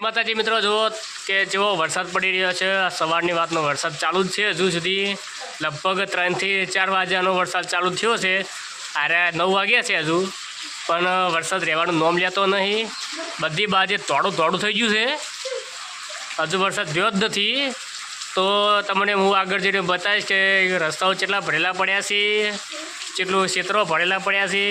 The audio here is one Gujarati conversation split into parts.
માતાજી, મિત્રો, જુઓ કે જેવો વરસાદ પડી રહ્યો છે સવારની વાતનો વરસાદ ચાલુ જ છે. હજુ સુધી લગભગ ત્રણથી ચાર વાગ્યાનો વરસાદ ચાલુ થયો છે. આરે નવ વાગ્યા છે હજુ, પણ વરસાદ રહેવાનું નોમ લેતો નહીં. બધી બાજે તોડું તોડું થઈ ગયું છે. હજુ વરસાદ થયો જ નથી. તો તમને હું આગળ જઈને બતાવીશ કે રસ્તાઓ કેટલા ભરેલા પડ્યા છે, કેટલું ક્ષેત્રો ભરેલા પડ્યા છે.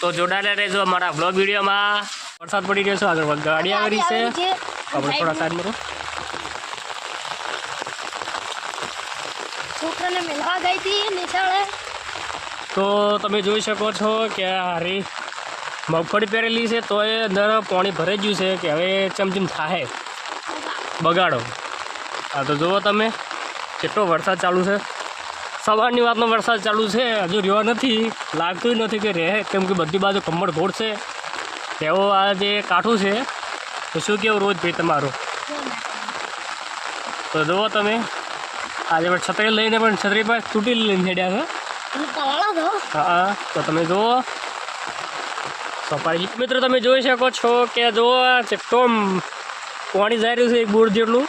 તો જોડાયેલા રહેજો અમારા બ્લોગ વિડીયોમાં. વરસાદ પડી રહ્યો છે આગળ ગાડી આવી રહી છે. આપણે થોડા સાઈડ મારો છોકરાને મેળવા ગઈ હતી નિશાળે. તો તમે જોઈ શકો છો કે હારી મગફળી પહેરેલી છે તો એ અંદર પાણી ભરાઈ ગયું છે કે હવે ચમચમ થાય. બગાડો. હા તો જુઓ તમે કેટલો વરસાદ ચાલુ છે. સવારની વાતનો વરસાદ ચાલુ છે હજુ રહ્યો નથી. લાગતું નથી કે રહે કેમ કે બધી બાજુ કમળ ઘોડ છે. તેઓ આ જે કાઠું છે તો શું કેવું રોજ ભાઈ તમારું? તો જુઓ તમે આજે પણ છત્રી લઈને પણ છત્રી પાસે તૂટી લઈને હેડ્યા છે. હા તો તમે જુઓ. સફારી મિત્રો તમે જોઈ શકો છો કે જુઓ આ ચેટલો પાણી જઈ રહ્યું છે એક બોર જેટલું.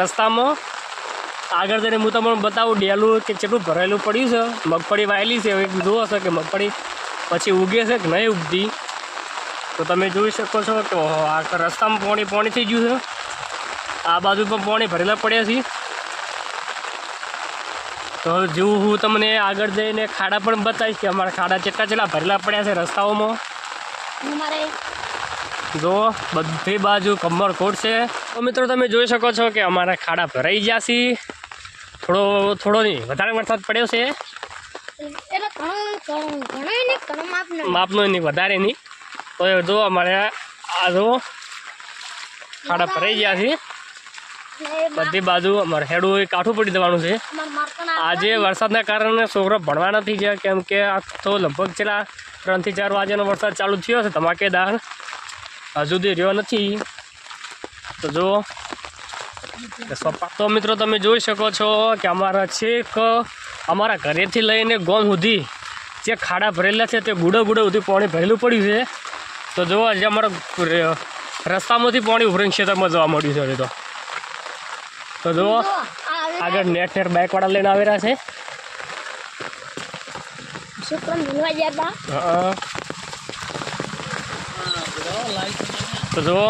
રસ્તામાં આગળ જઈને હું તમને બતાવું ડેલું કે ચેટલું ભરેલું પડ્યું છે મગફળી વાયેલી છે. હવે જુઓ છો કે મગફળી પછી ઉગે છે કે નહીં ઉગતી. તો તમે જોઈ શકો છો કે ઓહો, આ રસ્તામાં પાણી પાણી થઈ ગયું છે. આ બાજુ પણ પાણી ભરેલા પડ્યા છે. તો જેવું હું તમને આગળ જઈને ખાડા પણ બતાવીશ કે અમારા ખાડા કેટલા કેટલા ભરેલા પડ્યા છે રસ્તાઓમાં. જો બધી બાજુ કમર કોટ છે. તો મિત્રો તમે જોઈ શકો છો કે અમારા ખાડા ભરાઈ ગયા છે. થોડો થોડો નહીં વધારે વરસાદ પડ્યો છે. માપનો નહીં વધારે નહીં. તો એ જો અમારે આ જો ખાડા ભરાઈ ગયા છે. બધી બાજુ અમારે હેડું એ કાઠું પડી દેવાનું છે. આજે વરસાદના કારણે છોકરો ભણવા નથી ગયા કેમ કે આ તો લગભગ છેલ્લા ત્રણથી ચાર વાગ્યાનો વરસાદ ચાલુ થયો છે ધમાકેદાર હજુ સુધી રહ્યો નથી. તો જુઓ સપાતો તો મિત્રો તમે જોઈ શકો છો કે અમારા છેક અમારા ઘરેથી લઈને ગોમ સુધી જે ખાડા ભરેલા છે તે ગુડો ગુડો સુધી પાણી ભરેલું પડ્યું છે. તો જુઓ આજે અમારા રસ્તામાંથી પાણી ઉભરીને ક્ષેત્રમાં જવા મળ્યું છે હવે તો. તો જુઓ આગળ નેટ નેટ બાઇકવાળા લઈને આવેલા છે. તો જુઓ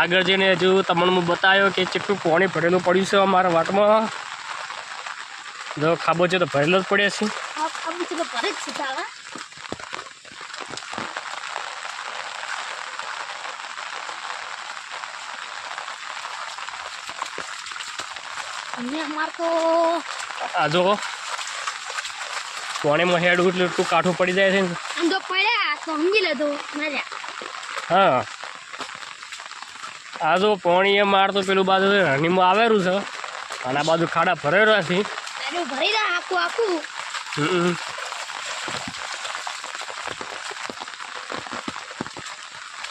આગળ જઈને હજુ તમને હું બતાવ્યો કે કેટલું પાણી ભરેલું પડ્યું છે અમારા વાટમાં. જો ખાબો છે તો ભરેલો જ પડ્યા છે. આ તો ભરે જ છે તારા અને તો આ જો પાણીમાં હેડું એટલે એટલું કાઠું પડી જાય છે આમ તો પડ્યા સમજી લેતો મજા હા. આ જો પાણી એ માર તો પેલું બાજુ રણીમાં આવેલું છે. અને આ બાજુ ખાડા ભરેલા છે. ભરી રહ્યા આખું આખું હમ.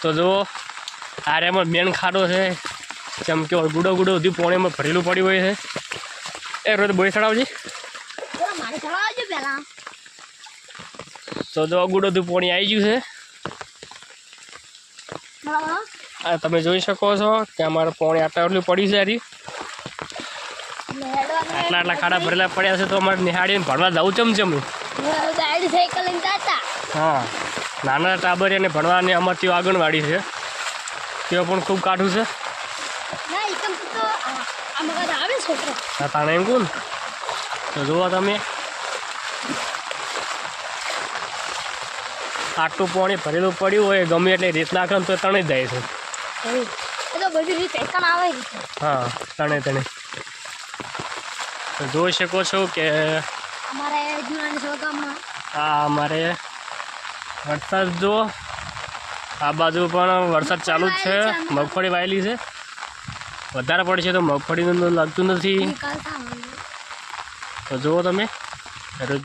તો જુઓ આર્યામાં મેન ખાડો છે. જેમ કે ગુડો ગુડો સુધી પોણીમાં ભરેલું પડ્યું હોય છે. એ રોજ બોય ચડાવજી. તો જો ગુડો સુધી પોણી આવી ગયું છે. આ તમે જોઈ શકો છો કે અમારે પોણી આટલું પડ્યું છે હરી. આટલા આટલા ખાડા ભરેલા પડ્યા છે તો અમારે નિહાળીને ભણવા જવું ચમચમ હા નાના ટાબરિયાને ભણવાને અમારે ત્યાં આંગણવાડી છે. ત્યાં પણ ખૂબ કાઢું છે. ના તો તાણે એમ કહું જુઓ તમે. આટલું પાણી ભરેલું પડ્યું હોય ગમે એટલે રીત નાખે તો જ જાય છે. હા તણે તણે તો જોઈ શકો છો કે આ અમારે વરસાદ જો આ બાજુ પણ વરસાદ ચાલુ જ છે. મગફળી વાયેલી છે વધારે પડશે તો મગફળીનું લાગતું નથી. તો જુઓ તમે